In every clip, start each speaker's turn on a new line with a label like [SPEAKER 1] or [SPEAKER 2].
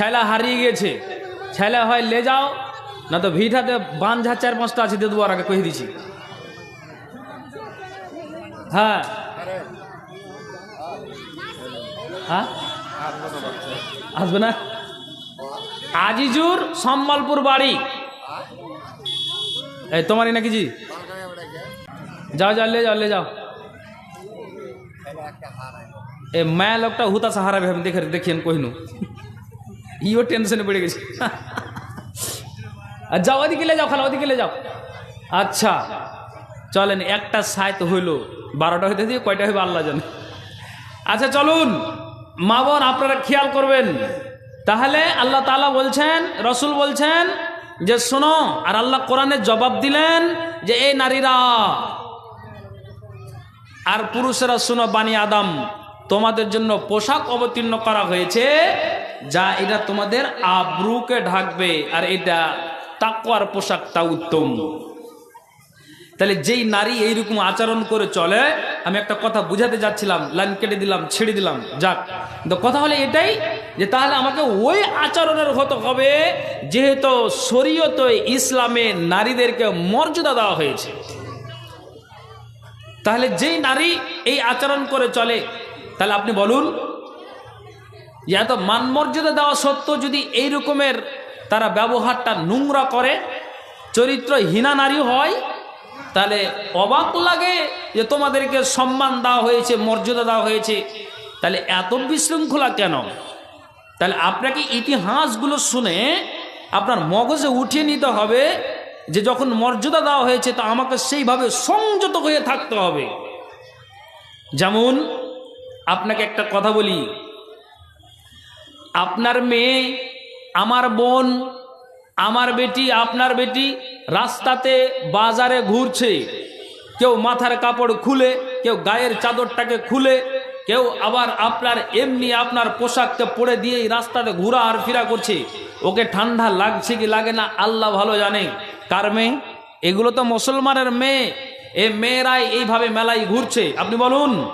[SPEAKER 1] ছেলা হারিয়ে গেছে ছেলে হয়, লে যাও। না তো ভিটাতে বাঁধা চার পাঁচটা আছে, দিয়ে দেবো আগে কহে দিছি। হ্যাঁ। হ্যাঁ? আসবে না? আজিজুর সম্বলপুর বাড়ি। এই, তোমারই নাকি জি? যাও যাও, লে যাও লে যাও। এ, মায়া লোকটা হুতাশা হারাবে, আমি দেখে দেখিয়েন কহিনু। ইও টেনশনে পড়ে গেছে। আর যাও, ওদিকে যাও খালা, ওদিকে যাও। আচ্ছা চলেন, একটা সাইত হইল, বারোটা হইতে দিয়ে কয়টা হইবে আল্লাহ জানে। আচ্ছা চলুন, মা বোন আপনারা খেয়াল করবেন। তাহলে আল্লাহ তালা বলছেন, রসুল বলছেন যে, শোনো, আর আল্লাহ কোরআনে জবাব দিলেন যে এই নারীরা, আর পুরুষেরা শোনো, বানি আদম, তোমাদের জন্য পোশাক অবতীর্ণ করা হয়েছে যা এটা তোমাদের আব্রুকে ঢাকবে আর এটা তাকুয়ার পোশাকটা উত্তম। তাহলে যেই নারী এইরকম আচরণ করে চলে, আমি একটা কথা বুঝাতে যাচ্ছিলাম, লাইন কেটে দিলাম, ছেড়ে দিলাম, যাক। কিন্তু কথা হলে এটাই যে তাহলে আমাকে ওই আচরণের হতে হবে, যেহেতু শরীয়ত ইসলামে নারীদেরকে মর্যাদা দেওয়া হয়েছে। তাহলে যেই নারী এই আচরণ করে চলে, তাহলে আপনি বলুন এত মানমর্যাদা দেওয়া সত্ত্বেও যদি এই রকমের তারা ব্যবহারটা নোংরা করে চরিত্র হীনা নারী হয়, তাহলে অবাক লাগে যে তোমাদেরকে সম্মান দেওয়া হয়েছে, মর্যাদা দেওয়া হয়েছে। তাহলে এত বিশৃঙ্খলা কেন? তাহলে আপনাকে ইতিহাসগুলো শুনে আপনার মগজে উঠিয়ে নিতে হবে যে যখন মর্যাদা দেওয়া হয়েছে, তা আমাকে সেইভাবে সংযত হয়ে থাকতে হবে। যেমন, আপনাকে একটা কথা বলি। আপনার মেয়ে, আমার বোন, আমার বেটি, আপনার বেটি রাস্তাতে বাজারে ঘুরছে। কেউ মাথার কাপড় খুলে, কেউ গায়ের চাদরটাকে খুলে, কেউ আবার আপনার এমনি আপনার পোশাককে পরে দিয়েই রাস্তাতে ঘোরা আর ফিরা করছে। ওকে ঠান্ডা লাগছে কি লাগে না, আল্লাহ ভালো জানে। কার মেয়ে? এগুলো তো মুসলমানের মেয়ে। এ মেয়েরাই এইভাবে মেলায় ঘুরছে। আপনি বলুন।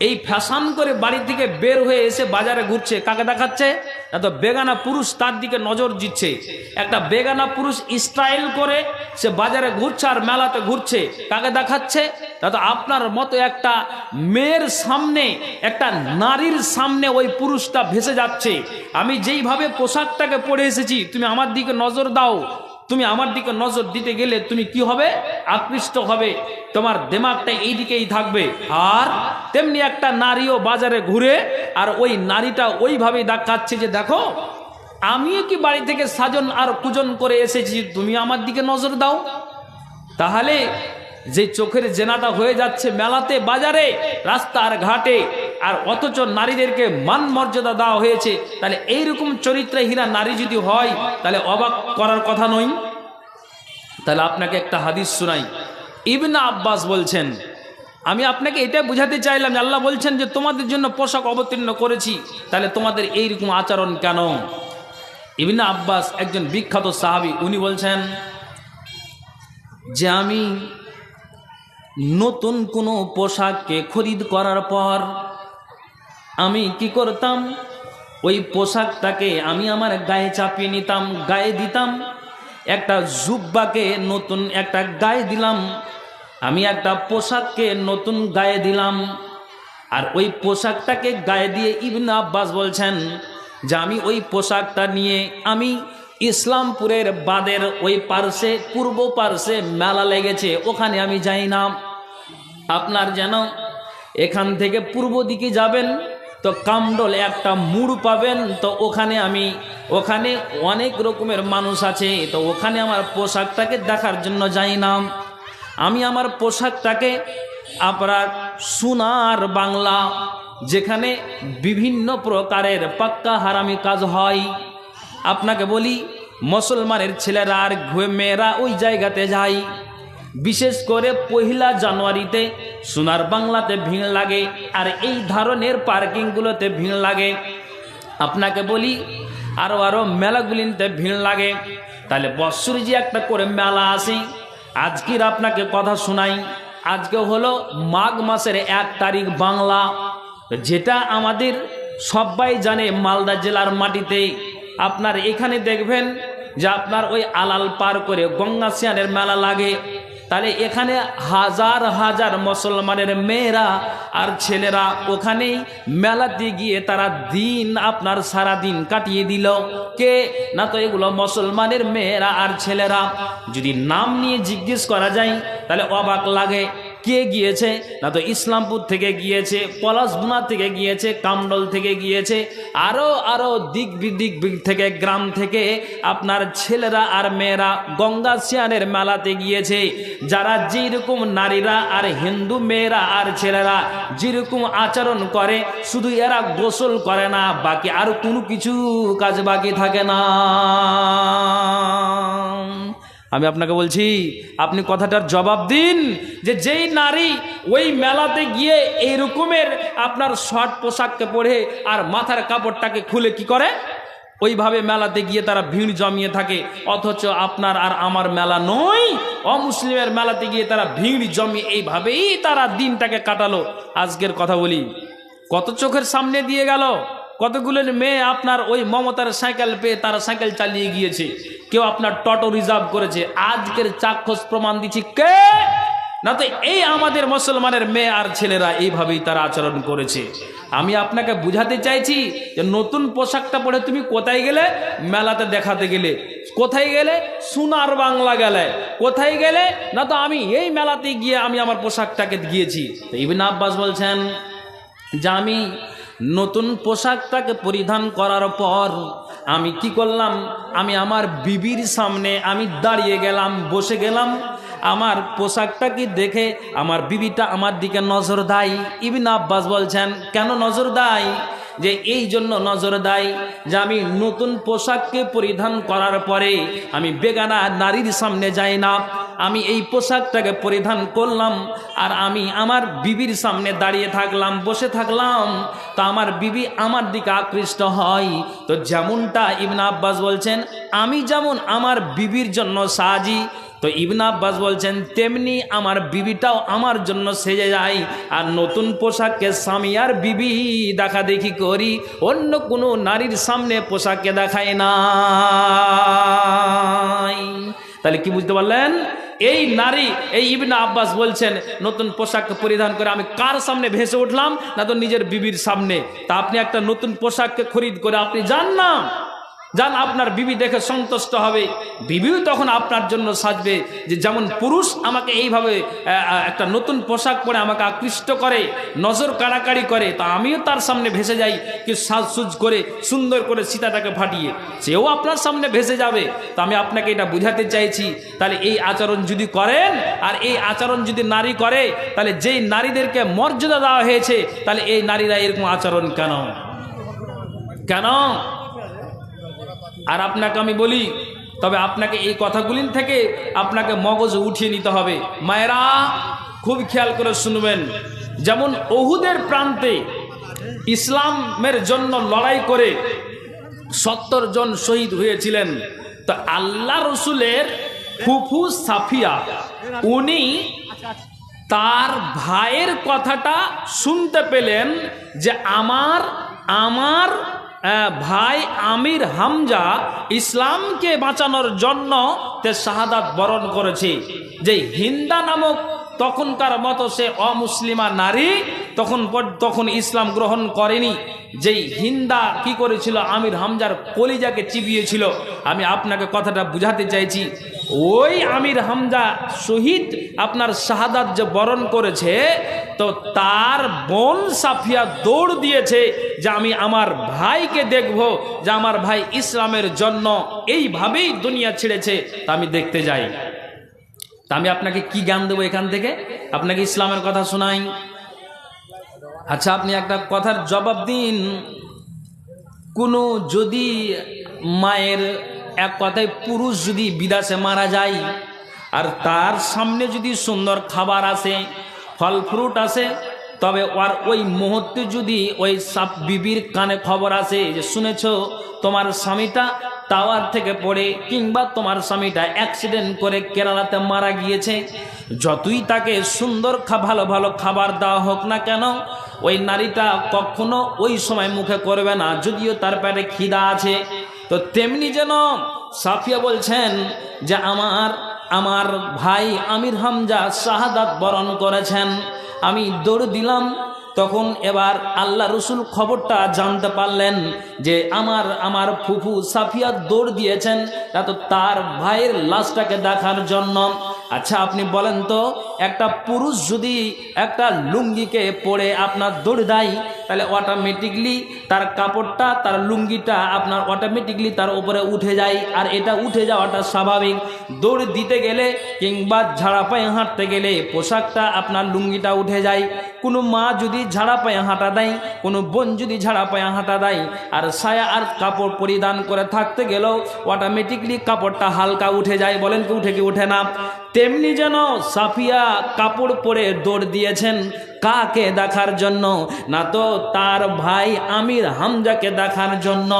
[SPEAKER 1] এই ফ্যাশন করে বাড়ি থেকে বের হয়ে এসে বাজারে ঘুরছে। কাকে দেখাচ্ছে? এত বেগানা পুরুষ তার দিকে নজর দিচ্ছে। একটা বেগানা পুরুষ স্টাইল করে সে বাজারে ঘুরছে আর মেলাতে ঘুরছে। কাকে দেখাচ্ছে? তো আপনার মতো একটা মেয়ের সামনে, একটা নারীর সামনে ওই পুরুষটা ভেসে যাচ্ছে। আমি যেইভাবে পোশাকটাকে পরে এসেছি, তুমি আমার দিকে নজর দাও। তুমি আমার দিকে নজর দিতে গেলে তুমি কি হবে? আকৃষ্ট হবে। তোমার দেমাগটা এই দিকেই থাকবে। আর তেমনি একটা নারীও বাজারে ঘুরে, আর ওই নারীটা ওইভাবেই দেখাচ্ছে যে, দেখো, আমিও কি বাড়ি থেকে সাজন আর পূজন করে এসেছি, তুমি আমার দিকে নজর দাও। তাহলে যে চোখের জেনাটা হয়ে যাচ্ছে মেলাতে, বাজারে, রাস্তার ঘাটে, আর অথচ নারীদেরকে মান মর্যাদা দেওয়া হয়েছে, তাহলে এইরকম চরিত্রহীনা নারী যদি হয়, তাহলে অবাক করার কথা নয়। তাহলে আপনাকে একটা হাদিস শোনাই। ইবনা আব্বাস বলছেন, আমি আপনাকে এটা বুঝাতে চাইলাম যে আল্লাহ বলছেন যে তোমাদের জন্য পোশাক অবতীর্ণ করেছি, তাহলে তোমাদের এইরকম আচরণ কেন? ইবনা আব্বাস একজন বিখ্যাত সাহাবি, উনি বলছেন যে আমি নতুন কোনো পোশাককে খরিদ করার পর আমি কি করতাম? ওই পোশাকটাকে আমি আমার গায়ে চাপিয়ে নিতাম, গায়ে দিতাম একটা জুব্বাকে নতুন একটা গায়ে দিলাম, আমি একটা পোশাককে নতুন গায়ে দিলাম। আর ওই পোশাকটাকে গায়ে দিয়ে ইবনে আব্বাস বলছেন যে, আমি ওই পোশাকটা নিয়ে আমি ইসলামপুরের বাদের ওই পার্শ্বে, পূর্ব পার্শ্বে মেলা লেগেছে, ওখানে আমি যাই না। আপনার যেন এখান থেকে পূর্ব দিকে যাবেন তো কামডল একটা মুড় পাবেন, তো ওখানে আমি, ওখানে অনেক রকমের মানুষ আছে, তো ওখানে আমার পোশাকটাকে দেখার জন্য যাই না। আমি আমার পোশাকটাকে আপনার সোনার বাংলা, যেখানে বিভিন্ন প্রকারের পাক্কা হারামি কাজ হয়। আপনাকে বলি, মুসলমানের ছেলেরা আর মেয়েরা ওই জায়গাতে যায়। বিশেষ করে পহিলা জানুয়ারিতে সোনার বাংলাতে ভিড় লাগে আর এই ধরনের পার্কিংগুলোতে ভিড় লাগে। আপনাকে বলি আরও আরও মেলাগুলিতে ভিড় লাগে। তাহলে বৎসরে যে একটা করে মেলা আসে আজকের আপনাকে কথা শোনাই। আজকে হলো মাঘ মাসের এক তারিখ বাংলা, যেটা আমাদের সবাই জানে মালদা জেলার মাটিতে। আপনার এখানে দেখবেন যে আপনার ওই আলাল পার করে গঙ্গা সিয়ানের মেলা লাগে। তাহলে এখানে হাজার হাজার মুসলমানের মেয়েরা আর ছেলেরা ওখানেই মেলাতে গিয়ে তারা দিন আপনার সারা দিন কাটিয়ে দিল। কে? না তো এগুলো মুসলমানের মেয়েরা আর ছেলেরা। যদি নাম নিয়ে জিজ্ঞেস করা যায়, তাহলে অবাক লাগে। কে গিয়েছে? না তো ইসলামপুর থেকে গিয়েছে পলাশবুনা থেকে গিয়েছে কামডল থেকে গিয়েছে আরও আরও দিক বিদিক থেকে, গ্রাম থেকে আপনার ছেলেরা আর মেয়েরা গঙ্গা সিয়ানের মেলাতে গিয়েছে। যারা যেরকম নারীরা আর হিন্দু মেয়েরা আর ছেলেরা যেরকম আচরণ করে, শুধু এরা গোসল করে না, বাকি আর কোনো কিছু কাজ বাকি থাকে না। আমি আপনাকে বলছি, আপনি কথাটার জবাব দিন যে যেই নারী ওই মেলাতে গিয়ে এই রকমের আপনার শর্ট পোশাককে পরে আর মাথার কাপড়টাকে খুলে কি করে? ওইভাবে মেলাতে গিয়ে তারা ভিড় জমিয়ে থাকে, অথচ আপনার আর আমার মেলা নয়, অমুসলিমের মেলাতে গিয়ে তারা ভিড় জমিয়ে এইভাবেই তারা দিনটাকে কাটালো। আজকের কথা বলি, কত চোখের সামনে দিয়ে গেল? কতগুলো মেয়ে আপনার ওই মমতার সাইকেল পেয়ে তারা সাইকেল চালিয়ে গিয়েছে? কেউ আপনার টটো রিজার্ভ করেছে। আজকের চাক্ষুষ প্রমাণ দিচ্ছি কে? না তো এই আমাদের মুসলমানের মেয়ে আর ছেলেরা এইভাবেই তারা আচরণ করেছে। আমি আপনাকে বুঝাতে চাইছি যে নতুন পোশাকটা পরে তুমি কোথায় গেলে? মেলাতে দেখাতে গেলে। কোথায় গেলে? সোনার বাংলা গেলে। কোথায় গেলে? না তো আমি এই মেলাতে গিয়ে আমি আমার পোশাকটাকে গিয়েছি। তো ইবিন আব্বাস বলছেন যে আমি নতুন পোশাকটাকে পরিধান করার পর আমি কি করলাম? আমি আমার বিবির সামনে আমি দাঁড়িয়ে গেলাম, বসে গেলাম। আমার পোশাকটাকে দেখে আমার বিবিটা আমার দিকে নজর দেয়? ইবিন আব্বাস বলছেন, কেন নজর দেয়? যে এই জন্য নজর দেয় যে আমি নতুন পোশাককে পরিধান করার পরে আমি বেগানা নারীর সামনে যাই না। আমি এই পোশাকটাকে পরিধান করলাম, আর আমি আমার বিবির সামনে দাঁড়িয়ে থাকলাম, বসে থাকলাম। তো আমার বিবি আমার দিকে আকৃষ্ট হয়। তো যেমনটা ইবনা আব্বাস বলছেন, আমি যেমন আমার বিবির জন্য সাজি, তো ইবনা আব্বাস বলছেন, তেমনি আমার বিবিটাও আমার জন্য সেজে যায়। আর নতুন পোশাককে স্বামী আর বিবি দেখা দেখি করি, অন্য কোনো নারীর সামনে পোশাককে দেখায় না তাহলে কি বুঝতে পারলেন? এই নারী, এই ইবনা আব্বাস বলছেন, নতুন পোশাক পরিধান করে আমি কার সামনে ভেসে উঠলাম না তো নিজের বিবির সামনে? তা আপনি একটা নতুন পোশাককে খরিদ করে আপনি যান না। যান আপনার বিবি দেখে সন্তুষ্ট হবে। বিবিও তখন আপনার জন্য সাজবে যে যেমন পুরুষ আমাকে এইভাবে একটা নতুন পোশাক পরে আমাকে আকৃষ্ট করে, নজর কাড়াকাড়ি করে, তা আমিও তার সামনে ভেসে যাই কি সাজসুজ করে, সুন্দর করে সীতাটাকে ফাটিয়ে। সেও আপনার সামনে ভেসে যাবে। তা আমি আপনাকে এটা বুঝাতে চাইছি, তাহলে এই আচরণ যদি করেন, আর এই আচরণ যদি নারী করে, তাহলে যেই নারীদেরকে মর্যাদা দেওয়া হয়েছে, তাহলে এই নারীরা এরকম আচরণ কেন? কেন? আর আপনাকে আমি বলি, তবে আপনাকে এই কথাগুলির থেকে আপনাকে মগজ উঠিয়ে নিতে হবে। মায়েরা, খুব খেয়াল করে শুনবেন, যেমন ওহুদের প্রান্তে ইসলামের জন্য লড়াই করে সত্তর জন শহীদ হয়েছিলেন, তো আল্লাহ রসুলের ফুফু সাফিয়া, উনি তার ভাইয়ের কথাটা শুনতে পেলেন যে আমার আমার ভাই আমির হামজা ইসলামকে বাঁচানোর জন্য তে শাহাদাত বরণ করেছে। যে হিন্দা নামক তখনকার মতো সে অমুসলিমা নারী তখন তখন ইসলাম গ্রহণ করেনি। যেই হিন্দা কি করেছিল? আমির হামজার কলিজাকে চিবিয়েছিল। আমি আপনাকে কথাটা বুঝাতে চাইছি। ওই আমির হামজা শহীদ আপনার শাহাদাত যে বরণ করেছে, তো তার বোন সাফিয়া দৌড় দিয়েছে যে আমি আমার ভাইকে দেখব, যে আমার ভাই ইসলামের জন্য এইভাবেই দুনিয়া ছেড়েছে। তা আমি দেখতে যাই। তা আমি আপনাকে কি জ্ঞান দেবো এখান থেকে? আপনাকে ইসলামের কথা শোনাই। আচ্ছা আপনি একটা কথার জবাব দিন। কোনো যদি মায়ের এক কথায় পুরুষ যদি বিদাসে মারা যায়, আর তার সামনে যদি সুন্দর খাবার আসে, ফল ফ্রুট আসে, তবে আর ওই মুহূর্তে যদি ওই সাপ বিবির কানে খবর আসে যে, শুনেছ, তোমার স্বামীটা টাওয়ার থেকে পড়ে কিংবা তোমার স্বামীটা অ্যাক্সিডেন্ট করে কেরালাতে মারা গিয়েছে। যতই তাকে সুন্দর ভালো ভালো খাবার দেওয়া হোক না কেন, ওই নারীটা কখনো ওই সময় মুখে করবে না। যদিও তার পেটে খিদা আছে তো তেমনি যেন সাফিয়া বলছেন যে আমার আমার ভাই আমির হামজা শাহাদাত বরণ করেছেন। আমি দৌড় দিলাম, তখন এবার আল্লাহ রসুল খবরটা জানতে পারলেন যে আমার আমার ফুফু সাফিয়া দৌড় দিয়েছেন তা তো তার ভাইয়ের লাশটাকে দেখার জন্য। আচ্ছা আপনি বলেন তো একটা পুরুষ যদি একটা লুঙ্গিকে পরে আপনার দৌড় দেয়, তাহলে অটোমেটিকলি তার কাপড়টা, তার লুঙ্গিটা আপনার অটোমেটিকলি তার উপরে উঠে যায়। আর এটা উঠে যাওয়াটা স্বাভাবিক। দৌড় দিতে গেলে কিংবা ঝাড়া পায়ে হাঁটতে গেলে পোশাকটা আপনার লুঙ্গিটা উঠে যায়। কোনো মা যদি ঝাড়া পায়ে হাঁটা দেয়, কোনো বোন যদি ঝাড়া পায়ে হাঁটা দেয়, আর সায়া আর কাপড় পরিধান করে থাকতে গেলেও অটোমেটিকলি কাপড়টা হালকা উঠে যায় বলেন কি উঠে কি উঠে না। তেমনি যেন সাফিয়া কাপড় পরে দৌড় দিয়েছেন কাকে দেখার জন্য? না তো তার ভাই আমির হামজাকে দেখার জন্য।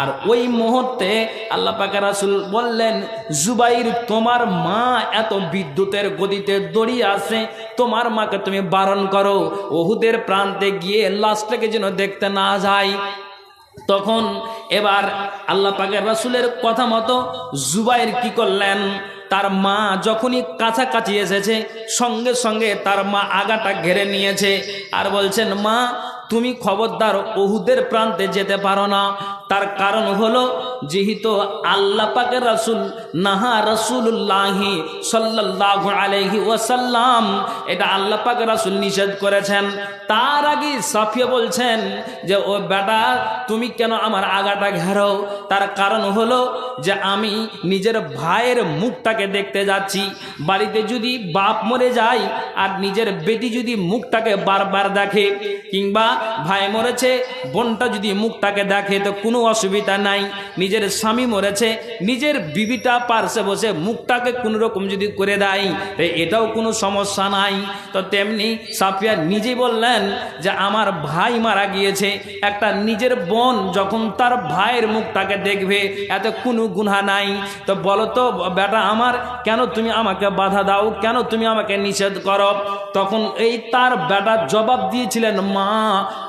[SPEAKER 1] আর ওই মুহূর্তে আল্লাহ পাকে রাসুল বললেন, জুবাইর, তোমার মা এত বিদ্যুতের গতিতে দড়ি আসে তোমার মাকে তুমি বারণ করো। ওহুদের প্রান্তে গিয়ে লাশটাকে যেন দেখতে না যায়। তখন এবার আল্লাহ পাকের রাসুলের কথা মতো জুবাইর কি করলেন? তার মা যখনই কাছাকাছি এসেছে, সঙ্গে সঙ্গে তার মা আগাটা ঘেরে নিয়েছে আর বলছেন, মা, তুমি খবরদার ওহুদের প্রান্তে যেতে পারো না। তার কারণ হলো যেহেতু আল্লাহ পাকের রাসুল, নাহা রসুল্লাহি সাল্লাহ আলহি ওয়াসাল্লাম। এটা আল্লাহ পাকের রাসুল নিষেধ করেছেন। তার আগে সাফিয়া বলছেন যে, ও বেটা, তুমি কেন আমার আগাটা ঘেরো তার কারণ হলো যে, আমি নিজের ভাইয়ের মুখটাকে দেখতে যাচ্ছি। বাড়িতে যদি বাপ মরে যায় আর নিজের বেটি যদি মুখটাকে বারবার দেখে, কিংবা ভাই মরেছে, বোনটা যদি মুখটাকে দেখে, তো কোনো অসুবিধা নাই। নিজের স্বামী মরেছে, নিজের বিবিটা পার্শ্বে বসে, মুখটাকে কোনো রকম যদি করে দেয় এটাও কোনো সমস্যা নাই। তো তেমনি সাফিয়া নিজেই বললেন যে, আমার ভাই মারা গিয়েছে, একটা নিজের বোন যখন তার ভাইয়ের মুখটাকে দেখবে, এত কোনো গুণা নাই। তো বলো তো, বেটা আমার, কেন তুমি আমাকে বাধা দাও? কেন তুমি আমাকে নিষেধ করো? তখন এই তার বেটা জবাব দিয়েছিলেন, মা,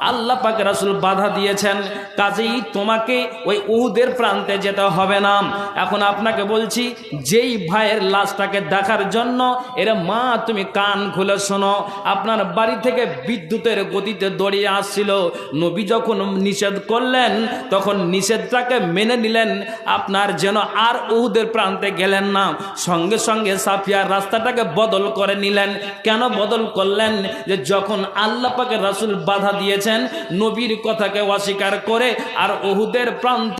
[SPEAKER 1] আল্লাহ পাকে রাসুল বাধা দিয়েছেন। কাজেই তোমাকে ওই উহুদের প্রান্তে যেতে হবে না। এখন আপনাকে বলছি, যেই ভাইয়ের লাশটাকে দেখার জন্য, এর মা, তুমি কান খুলে শোনো। আপনার বাড়ি থেকে বিদ্যুতের গতিতে দড়িয়ে আসছিল। নবী যখন নিষেধ করলেন, তখন নিষেধটাকে মেনে নিলেন। আপনার যেন আর উহুদের প্রান্তে গেলেন না। সঙ্গে সঙ্গে সাফিয়ার রাস্তাটাকে বদল করে নিলেন। কেন বদল করলেন? যে যখন আল্লাহ পাকে রাসুল বাধা দিয়েছেন, নবীর কথাকে অস্বীকার করে আর ওহুদের প্রান্ত